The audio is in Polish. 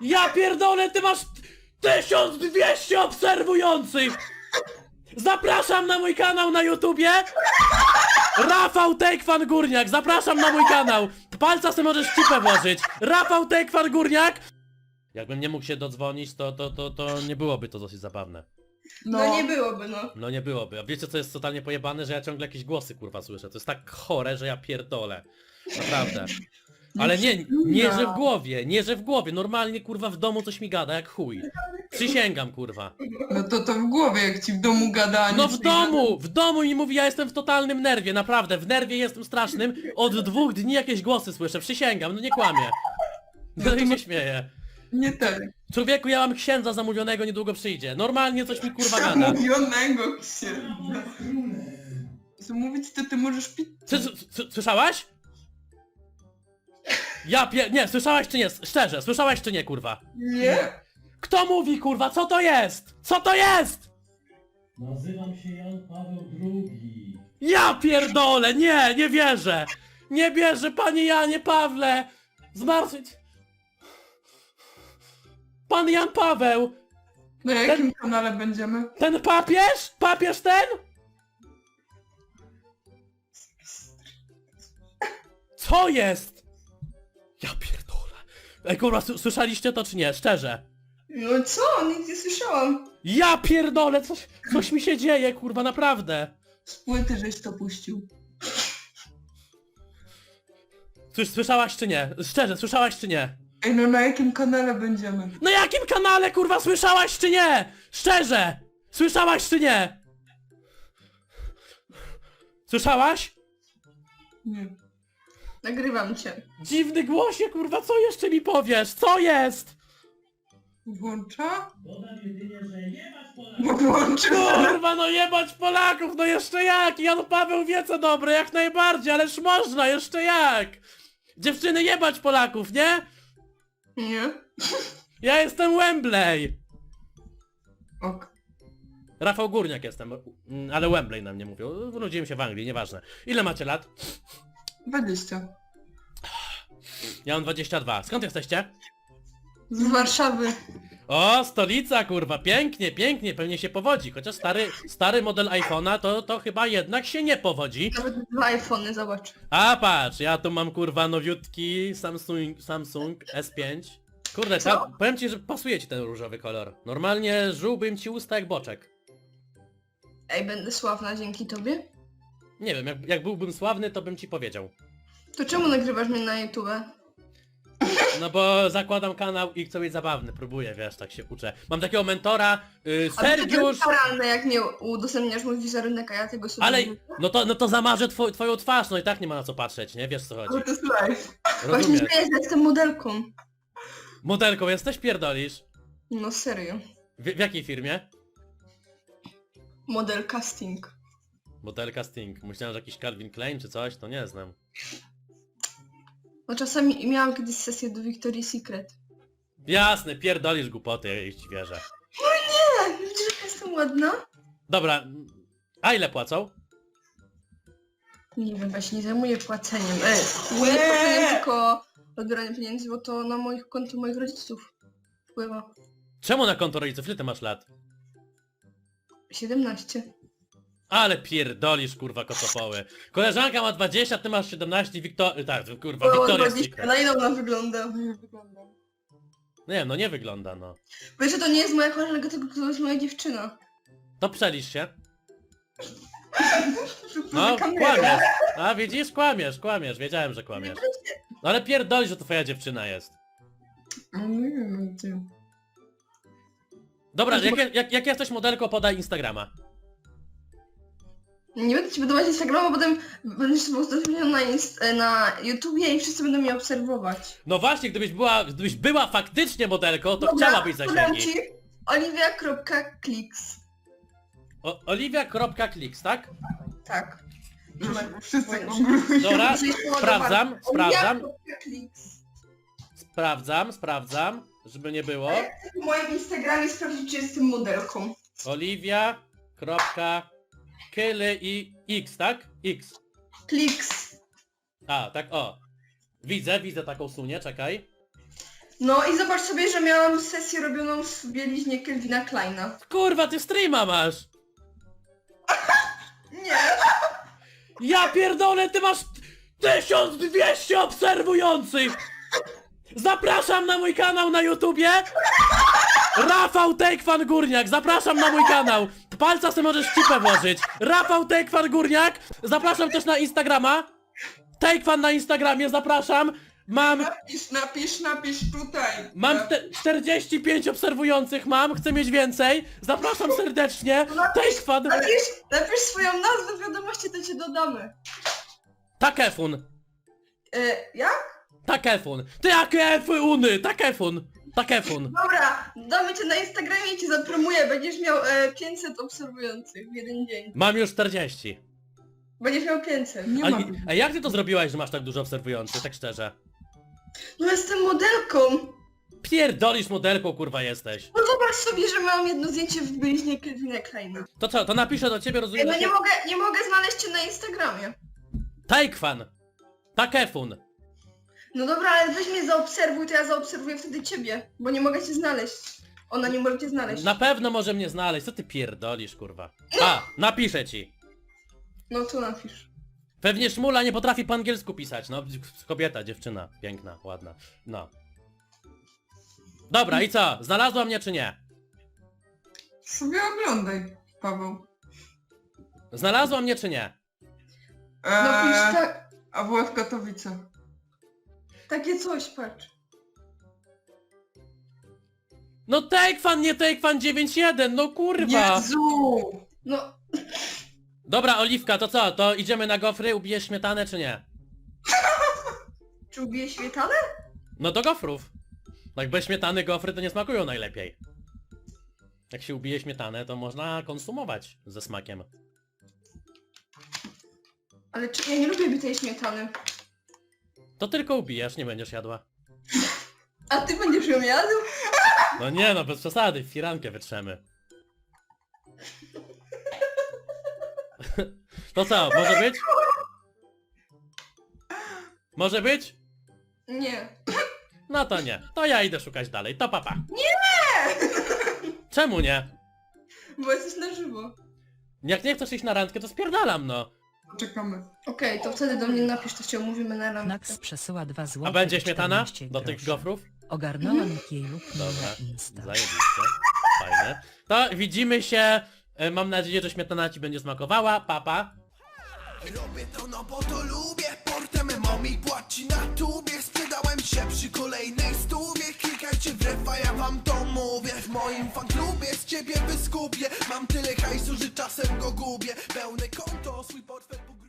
Ja pierdolę, ty masz 1200 obserwujących! Zapraszam na mój kanał na YouTubie! Rafał Tekwan Górniak, zapraszam na mój kanał! Palca sobie możesz w cipę włożyć! Rafał Tekwan Górniak! Jakbym nie mógł się dodzwonić, to, to, to, to nie byłoby to dosyć zabawne. No, nie byłoby, no. No nie byłoby. A wiecie co jest totalnie pojebane? Że ja ciągle jakieś głosy kurwa słyszę. To jest tak chore, że ja pierdolę. Naprawdę. Ale nie, nie że w głowie, nie że w głowie. Normalnie kurwa w domu coś mi gada jak chuj. Przysięgam kurwa. No to to w głowie, jak ci w domu gada. a No nic w nie domu! W domu mi mówi, ja jestem w totalnym nerwie, naprawdę. W nerwie jestem strasznym. Od dwóch dni jakieś głosy słyszę, przysięgam, no nie kłamię. No i się śmieję. gada. Nie tak. Człowieku, ja mam księdza zamówionego, niedługo przyjdzie. Normalnie coś mi kurwa gada. Zamówionego księdza. Zamówić to ty możesz pić. Słyszałaś? Ja pie... Nie, słyszałaś czy nie? Szczerze, słyszałaś czy nie, kurwa? Nie. Kto mówi, kurwa? Co to jest? Co to jest? Nazywam się Jan Paweł II. Ja pierdolę, nie, nie wierzę. Nie wierzę, panie Janie Pawle. Zmartwić. Pan Jan Paweł. Na jakim kanale będziemy? Ten papież? Papież ten? Co jest? Ja pierdolę. Ej, kurwa, s- słyszeliście to czy nie? Szczerze. No co? Nic nie słyszałam. Ja pierdolę, coś, coś mi się dzieje, kurwa, naprawdę. Z płyty żeś to puścił. Słys- Słyszałaś czy nie? Szczerze, słyszałaś czy nie? Ej, no na jakim kanale będziemy? Na jakim kanale, kurwa, słyszałaś czy nie? Szczerze! Słyszałaś czy nie? Słyszałaś? Nie. Nagrywam cię. Dziwny głosie, kurwa, co jeszcze mi powiesz? Co jest? Włącza? Nie włączy. Kurwa, no jebać Polaków, no jeszcze jak? Jan Paweł wie co dobre, jak najbardziej, ależ można, jeszcze jak? Dziewczyny jebać Polaków, nie? Nie? Ja jestem Wembley! Ok. Rafał Górniak jestem, mm, ale Wembley na mnie mówią. Urodziłem się w Anglii, nieważne. Ile macie lat? 20. Ja mam 22. Skąd jesteście? Z Warszawy. O, stolica, kurwa, pięknie, pięknie, pewnie się powodzi. Chociaż stary, stary model iPhone'a to, to chyba jednak się nie powodzi. Nawet dwa iPhony, zobacz. A patrz, ja tu mam kurwa nowiutki Samsung, Samsung S5. Kurde, Co? ta, powiem ci, że pasuje ci ten różowy kolor. Normalnie żółbym ci usta jak boczek. Ej, będę sławna dzięki tobie? Nie wiem, jak, jak byłbym sławny, to bym ci powiedział. To czemu nagrywasz mnie na YouTube? No bo zakładam kanał i chcę być zabawny, próbuję, wiesz, tak się uczę. Mam takiego mentora, yy, Sergiusz, karalne, jak nie udostępniasz mój wizerunek, a ja tego sobie ale nie- no to, no to zamarzę two, twoją twarz, no i tak nie ma na co patrzeć, nie? Wiesz co Ale chodzi. to jest live. Właśnie Rozumiesz. śmieję, że jestem modelką. Modelką jesteś, pierdolisz? No serio. W, w jakiej firmie? Model casting. Modelka Sting. Myślałem, że jakiś Calvin Klein czy coś, to nie znam. No czasami miałam kiedyś sesję do Victoria's Secret. Jasne, pierdolisz głupoty, jeśli wierzę. Tak, widzisz, że jestem ładna? Dobra, a ile płacą? Nie wiem, ja się nie zajmuję płaceniem. Ej, nie płaceniem, tylko odbieraniem pieniędzy, bo to na moich konto moich rodziców wpływa. Czemu na konto rodziców? Ile ty masz lat? 17. Ale pierdolisz, kurwa, kocopoły. Koleżanka ma 20, ty masz 17, Wiktor... Tak, kurwa, Bo Wiktoria 20, Secret. na ile ona wygląda? Nie wiem, no nie wygląda, no. Wiesz, że to nie jest moja koleżanka, tylko to jest moja dziewczyna. To przelisz się. No, No, kłamiesz. A widzisz, kłamiesz, kłamiesz, wiedziałem, że kłamiesz. No ale pierdolisz, że to twoja dziewczyna jest. No nie wiem, gdzie. Dobra, jak, jak, jak jesteś modelką, podaj Instagrama. Nie będę ci budować Instagrama, potem będziesz sobie udostępniał na, inst- na YouTubie i wszyscy będą mnie obserwować. No właśnie, gdybyś była, gdybyś była faktycznie modelką, to Dobra, chciałabyś podam zasięgi. ci olivia.kliks. O- Oliwia.kliks, tak? Tak. Wszyscy kongrują. Dobra, Musisz poładować. sprawdzam, sprawdzam, sprawdzam, sprawdzam, żeby nie było. W moim Instagramie sprawdzić, czy jestem modelką. Oliwia.kyly i x, tak? X. Kliks. A, tak, o. Widzę, widzę taką sunię, czekaj. No i zobacz sobie, że miałam sesję robioną w bieliźnie Kelvina Kleina. Kurwa, ty streama masz! Nie. Ja pierdolę, ty masz 1200 obserwujących! Zapraszam na mój kanał na YouTubie! Rafał Tekwan Górniak, zapraszam na mój kanał! Palca sobie możesz cipę włożyć! Rafał Tekwan Górniak! Zapraszam też na Instagrama! Tekwan na Instagramie, zapraszam! Mam, Napisz, napisz, napisz tutaj. mam te 45 obserwujących mam, chcę mieć więcej! Zapraszam serdecznie! Tekwan! Napisz, napisz swoją nazwę w wiadomości, to cię dodamy. Takefun! E, jak? Takefun! Ty jakie uny! Takefun! Takefun! Dobra, damy cię na Instagramie i cię zapromuję. Będziesz miał e, 500 obserwujących w jeden dzień. Mam już 40. Będziesz miał 500. Nie A, ma. a jak ty to zrobiłaś, że masz tak dużo obserwujących, tak szczerze? No jestem modelką. Pierdolisz modelką, kurwa jesteś. No zobacz sobie, że mam jedno zdjęcie w bieliźnie Kelvina Kleina. To co, to napiszę do ciebie, Ej, rozumiem, no nie się... mogę, nie mogę znaleźć cię na Instagramie. Taekwan! Takefun! No dobra, ale weź mnie zaobserwuj, to ja zaobserwuję wtedy ciebie, bo nie mogę cię znaleźć. Ona nie może cię znaleźć. Na pewno może mnie znaleźć, co ty pierdolisz, kurwa? A, napiszę ci. No to napisz. Pewnie Szmula nie potrafi po angielsku pisać, no. Kobieta, dziewczyna, piękna, ładna. No. Dobra, i co? Znalazła mnie czy nie? Sobie oglądaj, Paweł. Znalazła mnie czy nie? Napisz Eee, tak, a była w Katowicach. Takie coś, patrz. No Taekwan, nie Taekwan 9.1, no kurwa! Jezu! No, Dobra, Oliwka, to co? To idziemy na gofry, ubijesz śmietanę czy nie? czy ubiję śmietanę? No do gofrów. Jak bez śmietany gofry to nie smakują najlepiej. Jak się ubije śmietanę, to można konsumować ze smakiem. Ale czy ja nie lubię bitej śmietany. To tylko ubijesz, nie będziesz jadła. A ty będziesz ją jadł? No nie no, bez przesady, firankę wytrzemy. To co, może być? Może być? Nie. No to nie. To ja idę szukać dalej. To papa. Nie! Czemu nie? Bo jesteś na żywo. Jak nie chcesz iść na randkę, to spierdalam no. Czekamy. Okej, to wtedy do mnie napisz, to się umówimy na randkę. Nax przesyła 2 zł. A będzie śmietana? Do tych gofrów? Ogarnąłem jej lub nie Dobra, na Insta. zajebiście. Fajne. To widzimy się. E, Mam nadzieję, że śmietana ci będzie smakowała. Papa. Robię to no bo to lubię. Portem momi płaci na tubie. Sprzedałem się przy kolejnej stówie. Klikajcie w refa, ja wam to mówię. W moim fanklubie z ciebie wyskupię. Mam tyle hajsu, że czasem go gubię. Pełne konto, swój portfel pogruziłem